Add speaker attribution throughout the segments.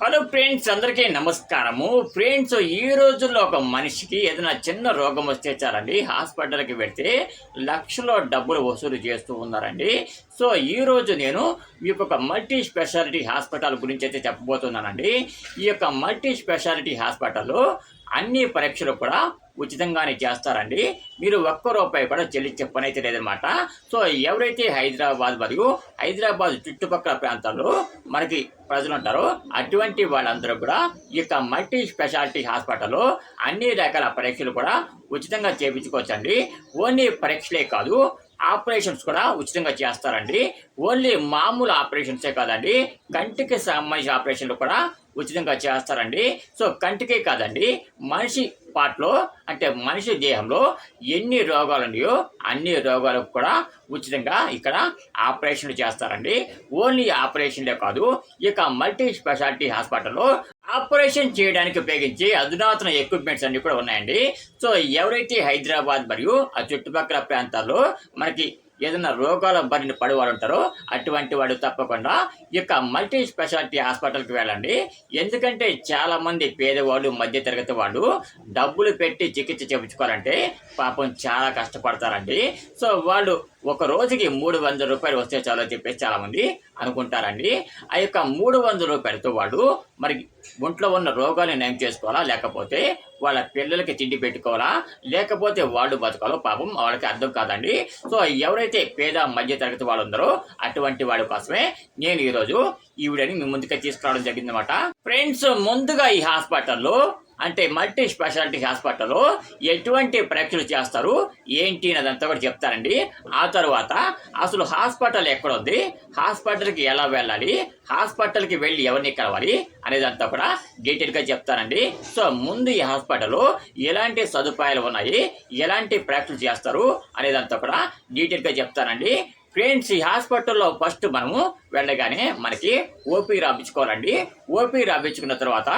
Speaker 1: Hello friends అందరికీ నమస్కారము. Friends ఈ రోజుల్లో ఒక మనిషికి ఏదైనా చిన్న రోగం వస్తే చాలండి హాస్పిటల్కి వెళ్తే లక్షలో డబ్బులు వసూలు చేస్తూ ఉన్నారండి. సో ఈ రోజు నేను ఈ యొక్క మల్టీ స్పెషాలిటీ హాస్పిటల్ గురించి అయితే చెప్పబోతున్నానండి. ఈ యొక్క మల్టీ స్పెషాలిటీ హాస్పిటల్లో అన్ని పరీక్షలు కూడా ఉచితంగానే చేస్తారండి. మీరు ఒక్క రూపాయి కూడా చెల్లించే పని అయితే లేదనమాట సో ఎవరైతే హైదరాబాద్ మరియు హైదరాబాద్ చుట్టుపక్కల ప్రాంతాల్లో మనకి ప్రజలు ఉంటారో అటువంటి వాళ్ళందరూ కూడా ఈ యొక్క మల్టీ స్పెషాలిటీ హాస్పిటల్లో అన్ని రకాల పరీక్షలు కూడా ఉచితంగా చేయించుకోవచ్చండి. ఓన్లీ పరీక్షలే కాదు ఆపరేషన్స్ కూడా ఉచితంగా చేస్తారండి. ఓన్లీ మామూలు ఆపరేషన్సే కాదండి. కంటికి సంబంధించిన ఆపరేషన్లు కూడా ఉచితంగా చేస్తారండి. సో కంటికే కాదండి మనిషి పార్ట్లో అంటే మనిషి దేహంలో ఎన్ని రోగాలు ఉన్నాయో అన్ని రోగాలకు కూడా ఉచితంగా ఇక్కడ ఆపరేషన్లు చేస్తారండి. ఓన్లీ ఆపరేషన్లే కాదు ఇక మల్టీ స్పెషాలిటీ హాస్పిటల్లో ఆపరేషన్ చేయడానికి ఉపయోగించే అధునాతన ఎక్విప్మెంట్స్ అన్ని కూడా ఉన్నాయండి. సో ఎవరైతే హైదరాబాద్ మరియు ఆ చుట్టుపక్కల ప్రాంతాల్లో మనకి ఏదైనా రోగాల బారిన పడి వాళ్ళు ఉంటారో అటువంటి వాడు తప్పకుండా ఈ యొక్క మల్టీ స్పెషాలిటీ హాస్పిటల్కి వెళ్ళండి. ఎందుకంటే చాలామంది పేదవాళ్ళు మధ్యతరగతి వాళ్ళు డబ్బులు పెట్టి చికిత్స చేయించుకోవాలంటే పాపం చాలా కష్టపడతారండి. సో వాళ్ళు ఒక రోజుకి మూడు వందల రూపాయలు వస్తే చాలు అని చెప్పేసి చాలామంది అనుకుంటారండి. ఆ యొక్క మూడు వందల రూపాయలతో వాళ్ళు మరి ఒంట్లో ఉన్న రోగాన్ని నయం చేసుకోవాలా? లేకపోతే వాళ్ళ పిల్లలకి తిండి పెట్టుకోవాలా? లేకపోతే వాళ్ళు బతకాలో పాపం వాళ్ళకి అర్థం కాదండి. సో ఎవరైతే పేద మధ్య తరగతి వాళ్ళు ఉన్నారో అటువంటి వాళ్ళ కోసమే నేను ఈరోజు ఈ వీడియోని మీ ముందుకే తీసుకురావడం జరిగిందనమాట ఫ్రెండ్స్ ముందుగా ఈ హాస్పిటల్లో అంటే మల్టీ స్పెషాలిటీ హాస్పిటల్లో ఎటువంటి పరీక్షలు చేస్తారు ఏంటి అదంతా కూడా చెప్తారండి. ఆ తర్వాత అసలు హాస్పిటల్ ఎక్కడ ఉంది హాస్పిటల్కి ఎలా వెళ్ళాలి హాస్పిటల్కి వెళ్ళి ఎవరిని కలవాలి అనేదంతా కూడా డీటెయిల్గా చెప్తానండి సో ముందు ఈ హాస్పిటల్లో ఎలాంటి సదుపాయాలు ఉన్నాయి ఎలాంటి పరీక్షలు చేస్తారు అనేదంతా కూడా డీటెయిల్గా చెప్తానండి ఫ్రెండ్స్ ఈ హాస్పిటల్లో ఫస్ట్ మనము వెళ్ళగానే మనకి ఓపీ రాపించుకోవాలండి. ఓపీ రాపించుకున్న తర్వాత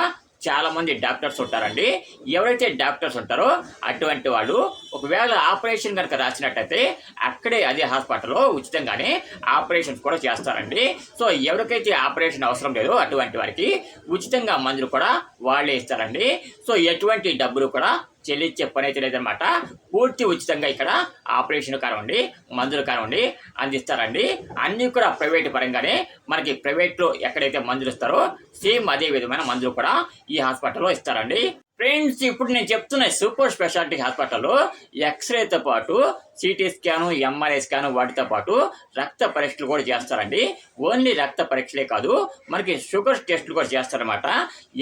Speaker 1: చాలామంది డాక్టర్స్ ఉంటారండి. ఎవరైతే డాక్టర్స్ ఉంటారో అటువంటి వాళ్ళు ఒకవేళ ఆపరేషన్ కనుక రాసినట్టయితే అక్కడే అదే హాస్పిటల్లో ఉచితంగానే ఆపరేషన్స్ కూడా చేస్తారండి. సో ఎవరికైతే ఆపరేషన్ అవసరం లేదో అటువంటి వారికి ఉచితంగా మందులు కూడా వాళ్ళే ఇస్తారండి. సో ఎటువంటి డబ్బులు కూడా చెల్లించే పని అయితే లేదనమాట పూర్తి ఉచితంగా ఇక్కడ ఆపరేషన్ కానివ్వండి మందులు కానివ్వండి అందిస్తారండి. అన్నీ కూడా ప్రైవేట్ పరంగానే మనకి ప్రైవేట్లో ఎక్కడైతే మందులు ఇస్తారో సేమ్ అదే విధమైన మందులు కూడా ఈ హాస్పిటల్లో ఇస్తారండి. ఫ్రెండ్స్ ఇప్పుడు నేను చెప్తున్న సూపర్ స్పెషాలిటీ హాస్పిటల్లో ఎక్స్రేతో పాటు సిటీ స్కాను ఎంఆర్ఐ స్కాను వాటితో పాటు రక్త పరీక్షలు కూడా చేస్తారండి. ఓన్లీ రక్త పరీక్షలే కాదు మనకి షుగర్ టెస్టులు కూడా చేస్తారన్నమాట.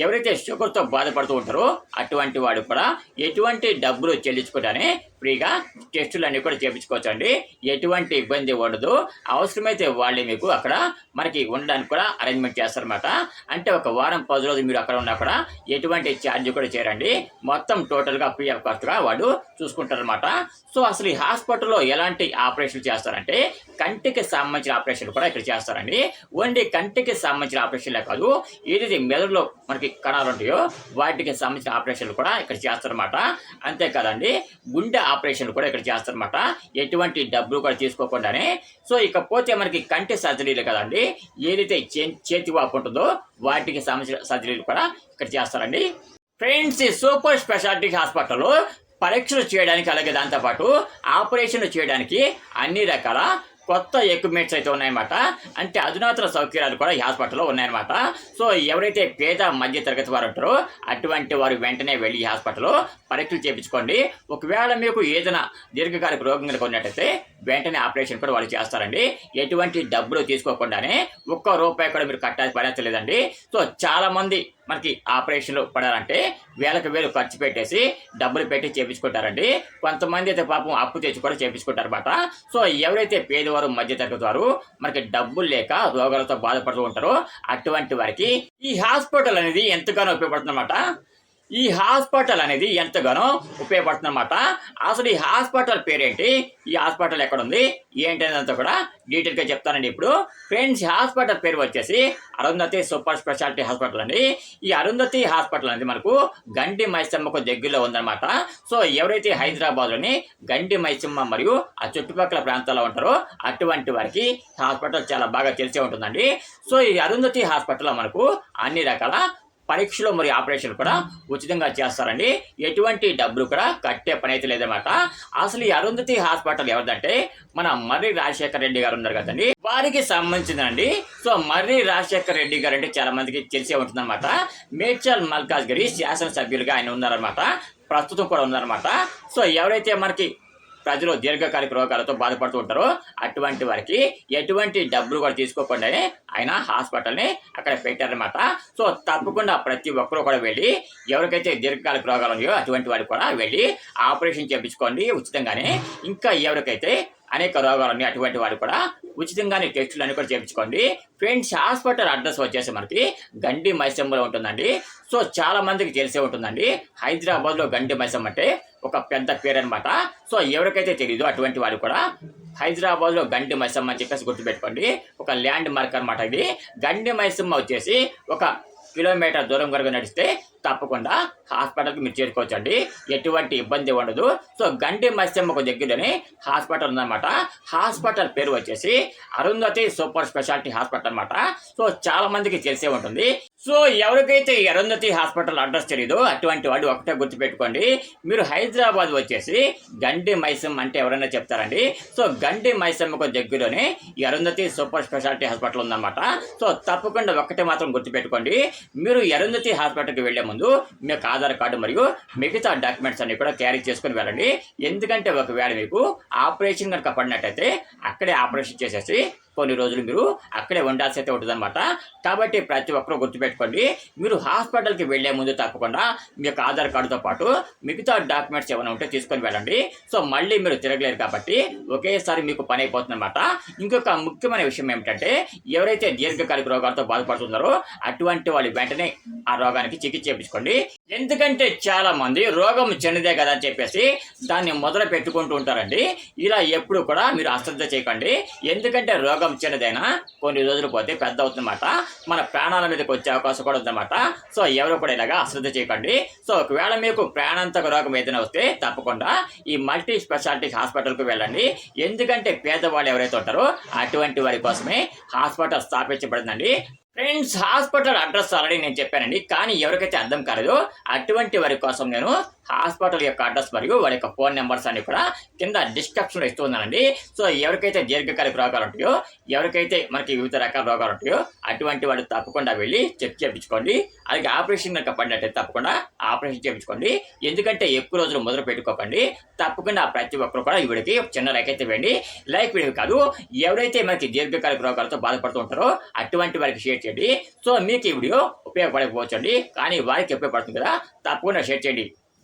Speaker 1: ఎవరైతే షుగర్తో బాధపడుతూ ఉంటారో అటువంటి వాడు కూడా ఎటువంటి డబ్బులు చెల్లించుకుంటానే ఫ్రీగా టెస్టులు అన్నీ కూడా చేయించుకోవచ్చు అండి ఎటువంటి ఇబ్బంది ఉండదు. అవసరమైతే వాళ్ళే మీకు అక్కడ మనకి ఉండడానికి కూడా అరేంజ్మెంట్ చేస్తారన్నమాట. అంటే ఒక వారం పది రోజులు మీరు అక్కడ ఉన్నా కూడా ఎటువంటి ఛార్జ్ కూడా చేయరండి. మొత్తం టోటల్గా ఫ్రీ ఆఫ్ కాస్ట్గా వాళ్ళు చూసుకుంటారనమాట సో అసలు ఈ హాస్పిటల్లో ఎలాంటి ఆపరేషన్లు చేస్తారంటే కంటికి సంబంధించిన ఆపరేషన్లు కూడా ఇక్కడ చేస్తారండి. ఓన్లీ కంటికి సంబంధించిన ఆపరేషన్లే కాదు ఏదైతే మెదడులో మనకి కణాలు ఉంటాయో వాటికి సంబంధించిన ఆపరేషన్లు కూడా ఇక్కడ చేస్తారన్నమాట. అంతేకాదండి గుండె ఆపరేషన్లు కూడా ఇక్కడ చేస్తారనమాట ఎటువంటి డబ్బులు కూడా తీసుకోకుండానే. సో ఇకపోతే మనకి కంటి సర్జరీలు కదండి. ఏదైతే చే- చేతి వాపు ఉంటుందో వాటికి సంబంధించిన సర్జరీలు కూడా ఇక్కడ చేస్తారండి. ఫ్రెండ్స్ ఈ సూపర్ స్పెషాలిటీ హాస్పిటల్లో పరీక్షలు చేయడానికి అలాగే దాంతోపాటు ఆపరేషన్లు చేయడానికి అన్ని రకాల కొత్త ఎక్విప్మెంట్స్ అయితే ఉన్నాయన్నమాట. అంటే అధునాతన సౌకర్యాలు కూడా ఈ హాస్పిటల్లో ఉన్నాయన్నమాట. సో ఎవరైతే పేద మధ్య తరగతి వారు ఉంటారో అటువంటి వారు వెంటనే వెళ్ళి ఈ హాస్పిటల్లో పరీక్షలు చేయించుకోండి ఒకవేళ మీకు ఏదైనా దీర్ఘకాలిక రోగం కనుక ఉన్నట్టయితే వెంటనే ఆపరేషన్ కూడా వాళ్ళు చేస్తారండి. ఎటువంటి డబ్బులు తీసుకోకుండానే ఒక్క రూపాయి కూడా మీరు కట్టాల్సి పడలేదండి సో చాలామంది మనకి ఆపరేషన్లు పడాలంటే వేలకు వేలు ఖర్చు పెట్టేసి డబ్బులు పెట్టి చేపించుకుంటారండి. కొంతమంది అయితే పాపం అప్పు తెచ్చి కూడా చేపించుకుంటారనమాట సో ఎవరైతే పేదవారు మధ్య తరగతి వారు మనకి డబ్బులు లేక రోగాలతో బాధపడుతూ ఉంటారో అటువంటి వారికి ఈ హాస్పిటల్ అనేది ఎంతగానో ఉపయోగపడుతుందన్నమాట. ఈ హాస్పిటల్ అనేది ఎంతగానో ఉపయోగపడుతుంది అనమాట అసలు ఈ హాస్పిటల్ పేరేంటి? ఈ హాస్పిటల్ ఎక్కడ ఉంది ఏంటి అనేదంతా కూడా డీటెయిల్గా చెప్తానండి ఇప్పుడు. ఫ్రెండ్స్ హాస్పిటల్ పేరు వచ్చేసి అరుంధతి సూపర్ స్పెషాలిటీ హాస్పిటల్ అండి. ఈ అరుంధతి హాస్పిటల్ అనేది మనకు గండి మైసమ్మకు దగ్గరలో ఉందన్నమాట. సో ఎవరైతే హైదరాబాద్లోని గండి మైసమ్మ మరియు ఆ చుట్టుపక్కల ప్రాంతాల్లో ఉంటారో అటువంటి వారికి హాస్పిటల్ చాలా బాగా తెలిసే ఉంటుందండి. సో ఈ అరుంధతి హాస్పిటల్లో మనకు అన్ని రకాల పరీక్షలు మరియు ఆపరేషన్లు కూడా ఉచితంగా చేస్తారండి. ఎటువంటి డబ్బులు కూడా కట్టే పని అయితే లేదన్నమాట. అసలు ఈ అరుంధతి హాస్పిటల్ ఎవరిదంటే మన మర్రి రాజశేఖర్ రెడ్డి గారు ఉన్నారు కదండి. వారికి సంబంధించిందండి సో మర్రి రాజశేఖర్ రెడ్డి గారు అంటే చాలా మందికి తెలిసే ఉంటుందన్నమాట. మేడ్చల్ మల్కాజ్ గారి శాసనసభ్యులుగా ఆయన ఉన్నారన్నమాట. ప్రస్తుతం కూడా ఉన్నారనమాట సో ఎవరైతే మనకి ప్రజలు దీర్ఘకాలిక రోగాలతో బాధపడుతూ ఉంటారో. అటువంటి వారికి ఎటువంటి డబ్బులు కూడా తీసుకోకుండానే ఆయన హాస్పిటల్ని అక్కడ పెట్టారనమాట సో తప్పకుండా ప్రతి ఒక్కరూ కూడా వెళ్ళి ఎవరికైతే దీర్ఘకాలిక రోగాలు ఉన్నాయో అటువంటి వారికి కూడా వెళ్ళి ఆపరేషన్ చేయించుకోండి. ఉచితంగానే ఇంకా ఎవరికైతే అనేక రోగాలు ఉన్నాయి. అటువంటి వారు కూడా ఉచితంగానే టెస్టులు అన్ని కూడా చేయించుకోండి. ఫ్రెండ్స్ హాస్పిటల్ అడ్రస్ వచ్చేసి మనకి గండి మైసమ్మలో ఉంటుందండి. సో చాలా మందికి తెలిసే ఉంటుందండి. హైదరాబాద్లో గండి మైసమ్మ అంటే ఒక పెద్ద పేరు అనమాట సో ఎవరికైతే తెలియదు అటువంటి వారు కూడా హైదరాబాద్లో గండి మైసమ్మ అని చెప్పేసి గుర్తుపెట్టుకోండి. ఒక ల్యాండ్ మార్క్ అనమాట ఇది. గండి మైసమ్మ వచ్చేసి ఒక కిలోమీటర్ దూరం వరకు నడిస్తే తప్పకుండా హాస్పిటల్కి మీరు చేరుకోవచ్చండి. ఎటువంటి ఇబ్బంది ఉండదు. సో గండి మత్స్యమ్మకు దగ్గరని హాస్పిటల్ ఉందన్నమాట. హాస్పిటల్ పేరు వచ్చేసి అరుంధతి సూపర్ స్పెషాలిటీ హాస్పిటల్ అనమాట సో చాలా మందికి తెలిసే ఉంటుంది. సో ఎవరికైతే ఈ అరుంధతి హాస్పిటల్ అడ్రస్ తెలియదో అటువంటి వాడు ఒకటే గుర్తుపెట్టుకోండి. మీరు హైదరాబాద్ వచ్చేసి గండి మైసమ్ అంటే ఎవరైనా చెప్తారండి. సో గండి మైసమ్మకు దగ్గరలోనే ఈ అరుంధతి సూపర్ స్పెషాలిటీ హాస్పిటల్ ఉందన్నమాట. సో తప్పకుండా ఒక్కటే మాత్రం గుర్తుపెట్టుకోండి. మీరు అరుంధతి హాస్పిటల్కి వెళ్ళే ముందు మీకు ఆధార్ కార్డు మరియు మిగతా డాక్యుమెంట్స్ అన్ని కూడా క్యారీ చేసుకుని వెళ్ళండి. ఎందుకంటే ఒకవేళ మీకు ఆపరేషన్ కనుక పడినట్టయితే అక్కడే ఆపరేషన్ చేసేసి కొన్ని రోజులు మీరు అక్కడే ఉండాల్సి అయితే ఉంటుందన్నమాట. కాబట్టి ప్రతి ఒక్కరూ గుర్తుపెట్టుకోండి మీరు హాస్పిటల్కి వెళ్ళే ముందు తప్పకుండా మీ యొక్క ఆధార్ కార్డుతో పాటు మిగతా డాక్యుమెంట్స్ ఏమైనా ఉంటే తీసుకొని వెళ్ళండి. సో మళ్ళీ మీరు తిరగలేరు కాబట్టి ఒకేసారి మీకు పని అయిపోతుందన్నమాట. ఇంకొక ముఖ్యమైన విషయం ఏమిటంటే ఎవరైతే దీర్ఘకాలిక రోగాలతో బాధపడుతున్నారో అటువంటి వాళ్ళు వెంటనే ఆ రోగానికి చికిత్స చేయించుకోండి. ఎందుకంటే చాలా మంది రోగం చిన్నదే కదా అని చెప్పేసి దాన్ని మొదలు పెట్టుకుంటూ ఉంటారండి. ఇలా ఎప్పుడు కూడా మీరు అశ్రద్ధ చేయకండి. ఎందుకంటే రోగం చిన్నదైనా కొన్ని రోజులు పోతే పెద్ద అవుతుందన్నమాట. మన ప్రాణాల మీదకి వచ్చే అవకాశం కూడా ఉందన్నమాట. సో ఎవరు కూడా ఇలాగా అశ్రద్ధ చేయకండి. సో ఒకవేళ మీకు ప్రాణాంతక రోగం ఏదైనా వస్తే తప్పకుండా ఈ మల్టీ స్పెషాలిటీ హాస్పిటల్కి వెళ్ళండి. ఎందుకంటే పేదవాళ్ళు ఎవరైతే ఉంటారో అటువంటి వారి కోసమే హాస్పిటల్ స్థాపించబడిందండి. ఫ్రెండ్స్ హాస్పిటల్ అడ్రస్ ఆల్రెడీ నేను చెప్పానండి. కానీ ఎవరికైతే అర్థం కాలేదో అటువంటి వారి కోసం నేను హాస్పిటల్ యొక్క అడ్రస్ మరియు వారి యొక్క ఫోన్ నెంబర్స్ అన్ని కూడా కింద డిస్క్రిప్షన్లో ఇస్తూ ఉన్నానండి. సో ఎవరికైతే దీర్ఘకాలిక రోగాలు ఉంటాయో ఎవరికైతే మనకి వివిధ రకాల రోగాలు ఉంటాయో అటువంటి వాళ్ళు తప్పకుండా వెళ్ళి చెక్ చేయించుకోండి. అలాగే ఆపరేషన్ కనుక పడినట్టయితే తప్పకుండా ఆపరేషన్ చేయించుకోండి. ఎందుకంటే ఎక్కువ రోజులు మొదలు పెట్టుకోకండి. తప్పకుండా ప్రతి ఒక్కరు కూడా వీడికి చిన్న లైక్ అయితే వేయండి లైక్ వీడియో కాదు ఎవరైతే మనకి దీర్ఘకాలిక రోగాలతో బాధపడుతూ ఉంటారో అటువంటి వారికి షేర్ చేయండి. సో మీకు ఈ వీడియో ఉపయోగపడకపోవచ్చండి. కానీ వారికి ఉపయోగపడుతుంది కదా తప్పకుండా షేర్ చేయండి.